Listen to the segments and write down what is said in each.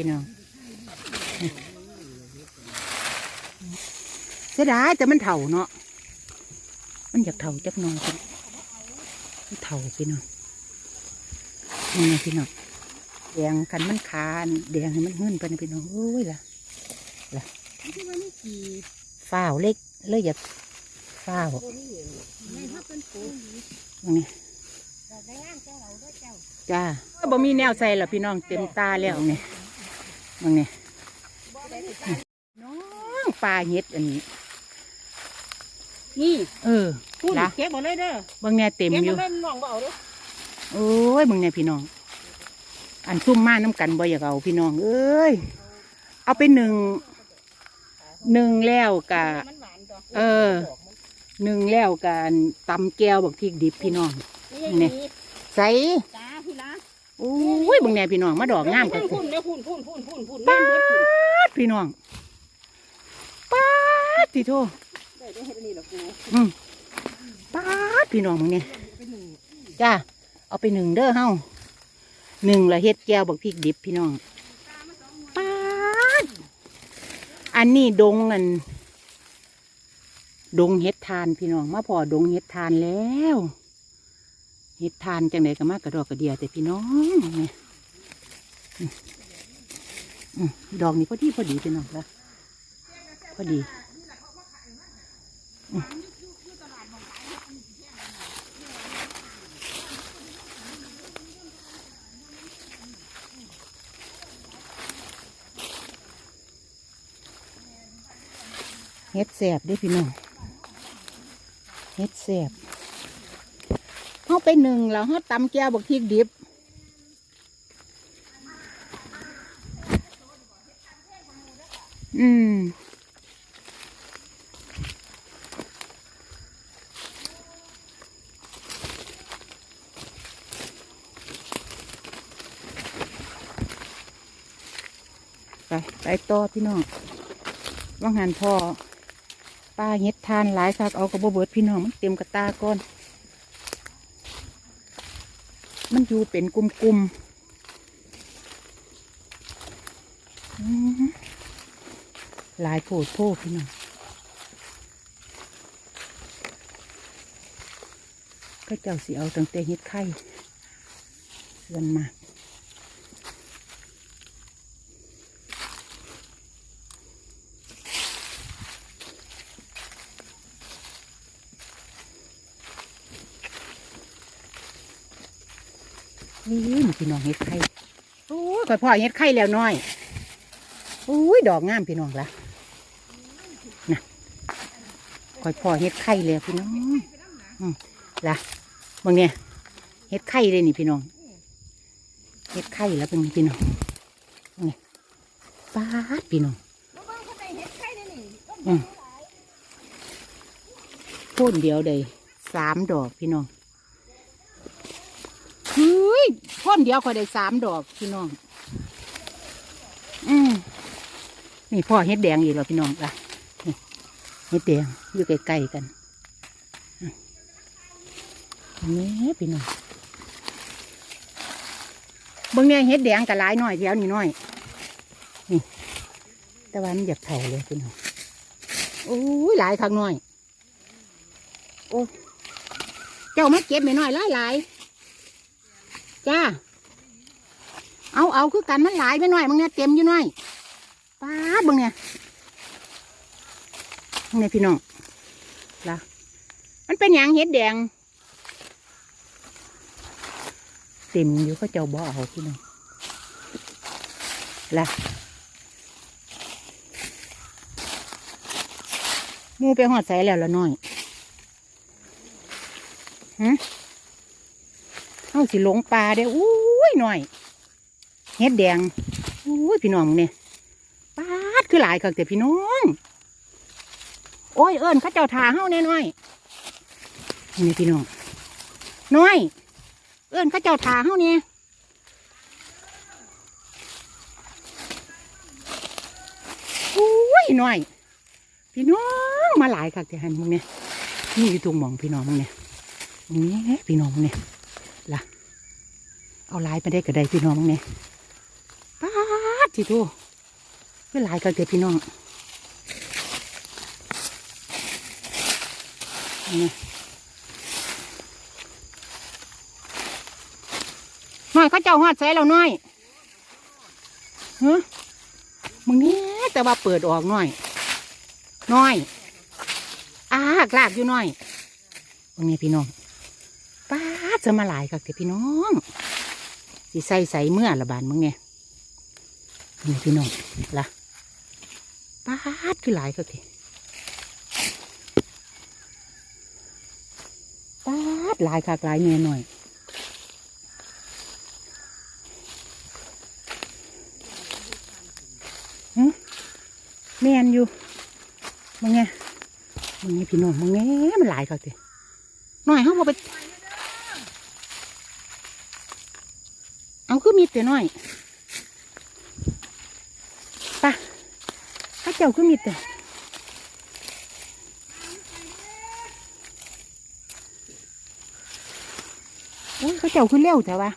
พี่น้องเสียดายแต่มันเถ่าเนาะมันอยากเถ่าจักหน่อยพี่มันเถ่าพี่น้องนี่ไงพี่น้องแดงกันมันคานแดงให้มันเงื่อนไปนะพี่น้องโอ้ยล่ะที่ว่านี่กี่ฝ้าวเล็กเลยอยากฝ้าวในถ้าเป็นปูตรงนี้เราได้งานเจ้าเราด้วยเจ้าจ้าบ่มีแนวใส่หรอพี่น้องเต็มตาแล้วนี่ มึงนี่บ่ได้ติดน้องปลาเห็ดอันนี้ นี่เออพูดละเก็บหมดเลยเด้อเบางแน่เต็มเก็บอหมยู่ดเลยน้องบ่เอาเด้อโอ้ยมึงเนี่ยพี่น้อง อันซุ่มมาน้ำกันบ่อยากเอาพี่น้อง เอ้ย เอาไปหนึ่งหนึ่งแล้วกะมันหวานตัวเออหนึ่งแล้วกันตำแก้วบักพริกดิบพี่น้องนี่นี่ใส่จ้าพี่ละโอ้ยมึงเนี่ยพี่น้องมาดอกงามกันพุ่นเด้อพุ่นพุ่นพุ่นพุ่นพุ่นป้าแม่นเบิดพุ่นดพี่น้องป้าดพี่โทได้ได้เฮ็ดอันนี้ล่ะกูอืมป้าดพี่น้องมึงเนี่ยเป็นหนึ่งจ้าเอาไปหนึ่งเด้อเฮาหนึ่งละเฮ็ดแก้วบักพริกดิบพี่น้องป้าดอันนี้ดงอันดงเฮ็ดทานพี่น้องมาพอดงเฮ็ดทานแล้ว เฮ็ดทานจังไดก็มากกระดอกกระเดียแต่พี่น้องเนี่ยดอกนี้พอดีพอดีพี่น้องละพอดีเฮ็ดแสบด้วยพี่น้องเฮ็ดแสบ ไปหนึ่งแล้วเขาตำแก้วบักพริกดิบอืมไปไปต่อพี่น้องว่างหันพ่อป้าเฮ็ดทานหลายคักเอากระบเบิดพี่น้องมันเต็มกระตาก่อน มันอยู่เป็นกลุ่มๆหลายโผดโพพี่น้องก็เจ้าสีเอาตั้งแต่เฮ็ดไข่เสื่อนมา นี่มันพี่น้องเฮ็ดไข่โอ้ยข่อยพ่อเฮ็ดไข่แล้วน้อยโอ้ยดอกงามพี่น้องละนะข่อยพ่อเฮ็ดไข่แล้วพี่น้องอืมละบางเนี่ยเฮ็ดไข่เลยนี่พี่น้องเฮ็ดไข่แล้วเป็นพี่น้องนี่ป้าดพี่น้องบ่เบิ่งเขาได้เฮ็ดไข่ได้นี่อืมพ่นเดียวได้สามดอกพี่น้องเฮ้ย พ่นเดียวก็ได้สามดอกพี่น้อง อืมนี่พ่อเฮ็ดแดงอีกแล้วพี่น้องละเฮ็ดแดงอยู่ใกล้ๆกันนี่พี่น้องบิ่งเนี่ยเฮ็ดแดงกับหลายหน่อยแถวนี้หน่อย นี่แต่ว่ามันอยากเผาเลยพี่น้องโอ้ยหลายข้างน้อย โอ้เจ้ามาเก็บไม่น้อยหลายหลาย จ้า เอาเอาคือกันมันหลายไปหน่อยมึงเนี่ยเต็มอยู่หน่อยป้าดมึงเนี่ยมึงเนี่ยพี่น้องละมันเป็นหยังเห็ดแดง เต็มอยู่ก็เจ้าบ่เอาพี่น้องละมูไปหอดใส่แล้วละน้อยฮะาสิหลงปลาเด้ออุ้ยหน่อยเฮ็ดแดงอุ้ยพี่น้องเนี่ยปาดคือหลายคักแต่พี่น้อง โอ้ยเอิญข้าเจ้าทาเฮ้าแน่น้อยนี่พี่น้องน้อย เอิญข้าเจ้าทาเฮ้าเนี่ยอุ้ยหน่อย พี่น้องมาหลายคักแต่หันมึงเนี่ยนี่อยู่ตรงหมองพี่น้องมึงเนี่ยมึงเนี่พี่น้องมึงเนี่ย เอาลายไปได้ก็ได้พี่น้องเนี่ยป้าดสิทูเวหลายกันเด็พี่น้องนี่น้อยเขาเจ้าหอดใส่เราน้อยฮะมึงนี่แต่ว่าเปิดออกหน่อย น้อยอากลากอยู่หน่อยมึงนี่พี่น้องป้าจะมาหลายกันเด็พี่น้อง สิใส่ใส่เมื่อละบานมึงเนี่ยนี่พี่น้องละปาดคือหลายกันเด็ป้าดหลายคักหลายเงี้ยหน่อยแม่นอยู่มึงไงมึงไงพี่น้องมึงไงมันหลายเขาสิหน่อยเขาบอกไป เอา คือมีแต่น้อยไปะข้าเจ้าคือมีแต่โอ้ยเขาเจ้าคือเร็วแต่ว่า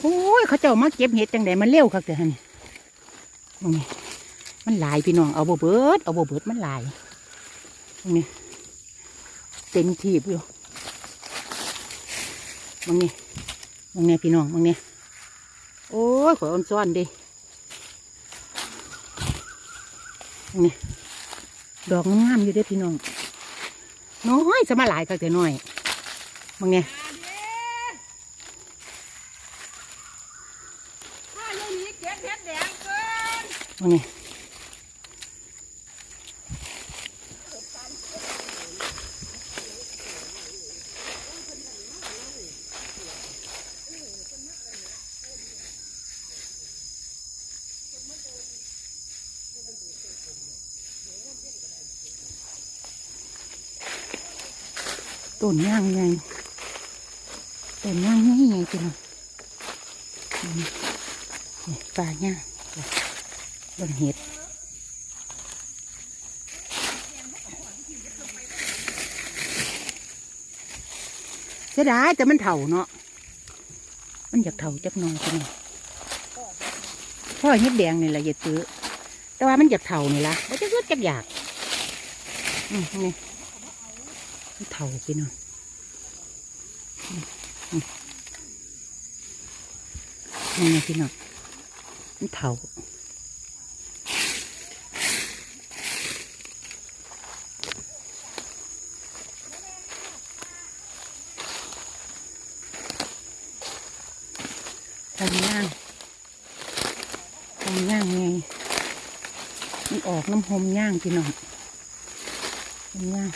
โอ้ยเขาเจ้ามาเก็บเห็ดจังไดมันเร็วครับแต่ฮะนี่มึงไงมันหลายพี่น้องเอาบเบิดเอาบเบิดมันหลายนี่เต็มทีบอยู่มึงนี่ มึงเนี่ยพี่น้องมึงเนี่ยโอ้ยขอยอ่อนซ้อนเดิมึงนี่ดอกงามๆอยู่เด้อพี่น้องน้อยจะมาหลายก็แต่น้อยมึงเนี่ยถ้าอย่างนี้เก็บเห็ดแดงเกินมึงเนี่ย ต้นย่างไงต้นย่างไงไงพี่น้องอืมนี่ปลาย่างบนเห็ดเสียดายแต่มันเถ่าเนาะมันอยากเถ่าจักนอยจังพ่อเห็ดแดงนี่แหละอย่าตื้อแต่ว่ามันอยากเถ่านี่ละมันจะเกิดจักอยาก อืมนี่ เถ่าไปหน่อยอืมนี่ไงพี่น้องมันเถ่าทำย่างทำย่างไงมันออกน้ำหอมย่างพี่น้องทำย่าง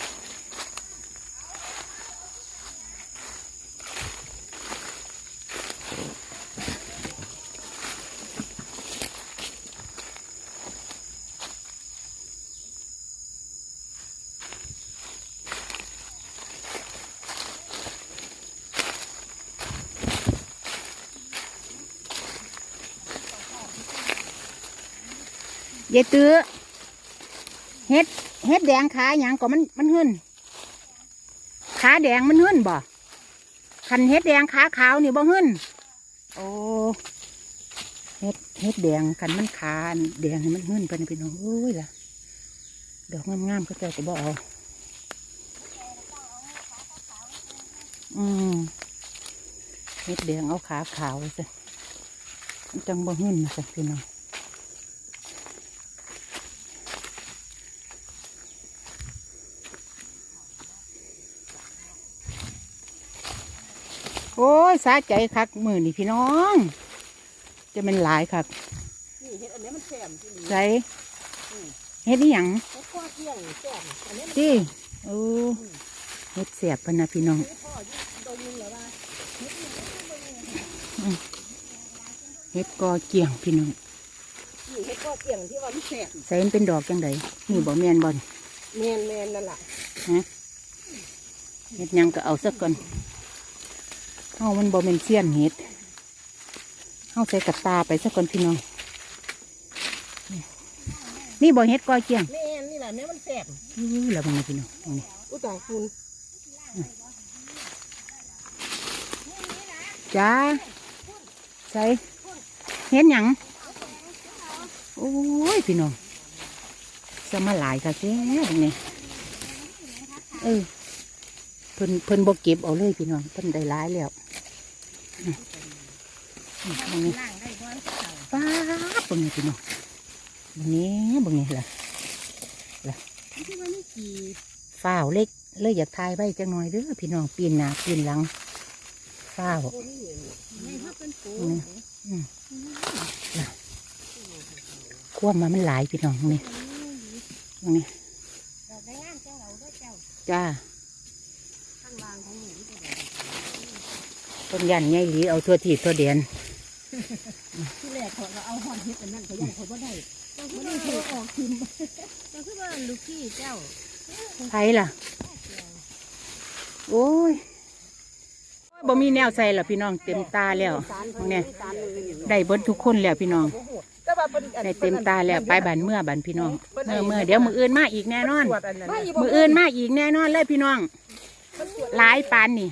ยายตื้อเฮ็ดเฮ็ดแดงขาหยังก็มันมันหึ่นขาแดงมันหึ่นบ่คันเฮ็ดแดงขาขาวนี่บ่หึ่นโอ้เฮ็ดเฮ็ดแดงคันมันขาแดงให้มันหึ่นไปนี่พี่น้องโอ้ยล่ะดอกงามๆก็เจ้าก็บ่เอาอืมเฮ็ดแดงเอาขาขาวไว้ซะมันจังบ่หึ่นนะจ้ะพี่น้อง สาใจคักมือนี่พี่น้อง จะเป็นหลายคักนี่เห็ดอันนี้มันแซ่บที่นี่ใส่เฮ็ดนี่ยังเห็ดข้อเที่ยงแซ่บอันนี้มันจีโอ้เฮ็ดเสียบพะนะพี่น้องพ่ออยู่ตัวยิงแล้วว่าเฮ็ดกอเกี่ยงพี่น้องนี่เห็ดข้อเที่ยงที่ว่ามันแซ่บใส่มันเป็นดอกจังไดนี่บ่แม่นบ่นแมนแมนนั่นแหละเฮ็ดหยังก็เอาสักก่อน เฮามันบ่แม่นเสี้ยนเฮ็ดเฮาใส่กระตาไปสักก่อนพี่น้อง นี่นี่บ่เฮ็ดกอเกี่ยงแมนนี่แหละแม่มันแซ่บอู้แล้วมันนี่พี่น้องเอานี่อุยตายคุณจ้าใส่เฮ็ดหยังยพี่น้องจะมาหลายค่ะแก่เนี่ยเออเพิ่นเพิ่นบ่เก็บเอาเลยพี่น้องเพิ่นได้หลายแล้ว อืมอืมอันนี้ล่าบ่เก่าป้าบเงนี่พี่น้องเบิ่งนี้เบิ่งนี่ล่ะที่ว่านี่กี่ฝ้าวเล็กเลยอยากทายไว้จังหน่อยเด้อพี่น้องปีนหน้าปีนหลังฝ้าวคนนี่ไม่ว่าเป็นปูอืมามันหลายพี่น้องนี่นี่เราได้จ้าเราด้วยเจ้า จ้า ข้างล่างของหนู ต้นยันใหญ่หลีเอาทั่วทีทั่วเดียนที่แรกเขาเอาหอนเฮ็ดอันนั้นเขายังเขาบ่ได้มันนี่เขาออกทิมก็คือว่าลูกพี่เจ้าไผล่ะ โอ้ยบ่มีแนวใส่ละพี่น้องเต็มตาแล้วเนี่ยได้เบิดทุกคนแล้วพี่น้องแต่ว่าเป็นได้เต็มตาแล้วไปบันเมื่อบันพี่น้องเมื่อเมื่อเดี๋ยวมืออื่นมาอีกแน่นอนตรวจอันนั้นมืออื่นมาอีกแน่นอนเลยพี่น้องหลายปานนี่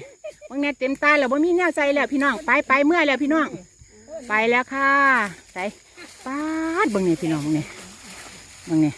มึงเนี่ยเต็มตาแล้วบ่มีแนวใส่แล้วพี่น้องไปไปเมื่อแล้วพี่น้อง ไปแล้วค่ะใส่ปาดบิ่งนี่พี่น้องเบิ่งนี่เบิ่งนี่